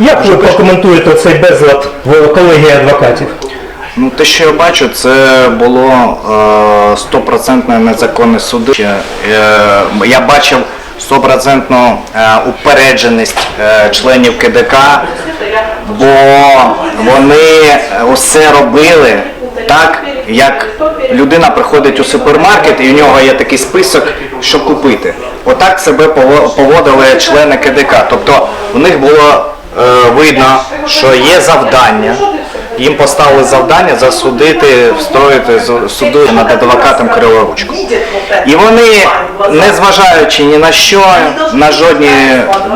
Як ви прокоментуєте цей безлад в колегії адвокатів? Ну, те, що я бачу, це було е, стопроцентне незаконне суди. Е, я бачив стопроцентну е, упередженість членів КДК, бо вони усе робили так, як людина приходить у супермаркет і у нього є такий список, що купити. Отак себе поводили члени КДК. Тобто у них було видно, що є завдання. Їм поставили завдання засудити, встроїти суду над адвокатом Криворучку. І вони, незважаючи ні на що, на жодні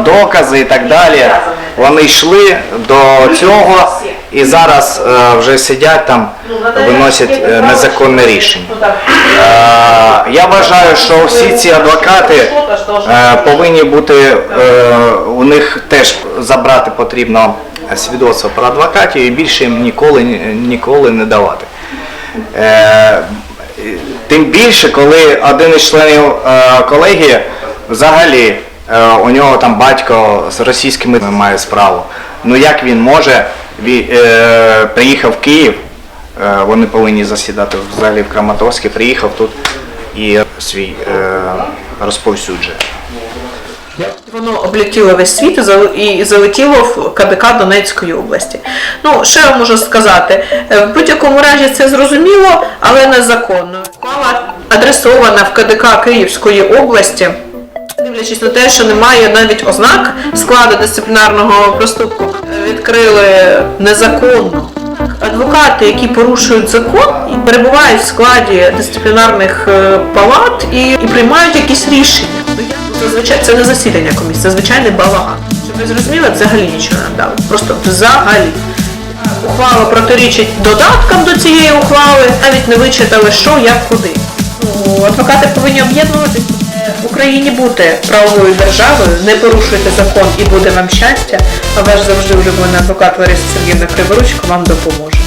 докази і так далі, вони йшли до цього і зараз е, вже сидять там, виносять е, незаконне рішення. Е, я вважаю, що всі ці адвокати повинні бути, у них теж забрати потрібно свідоцтво про адвокатів і більше їм ніколи, ніколи не давати. Тим більше, коли один із членів колегії взагалі у нього там батько з російськими має справу. Ну як він може, ві- е, приїхав в Київ, е, вони повинні засідати взагалі в Краматорську, приїхав тут і свій е, розповсюджує. Воно облетіло весь світ і залетіло в КДК Донецької області. Ну, що я можу сказати? Е, В будь-якому разі це зрозуміло, але незаконно. Ухвала адресована в КДК Київської області. Дивлячись на те, що немає навіть ознак складу дисциплінарного проступку, відкрили незаконно. Адвокати, які порушують закон перебувають в складі дисциплінарних е, палат і, і приймають якісь рішення. Ну, Зазвичай це не засідання комісії, це звичайний балаган. Щоб ви зрозуміли, взагалі нічого не дали. Просто взагалі. Ухвала протирічить додаткам до цієї ухвали, навіть не вичитали, що, як, куди. Ну, адвокати повинні об'єднуватися. В Україні бути правовою державою, не порушуйте закон і буде вам щастя, а ваш завжди улюблений адвокат Лариса Сергійовна Криворучко вам допоможе.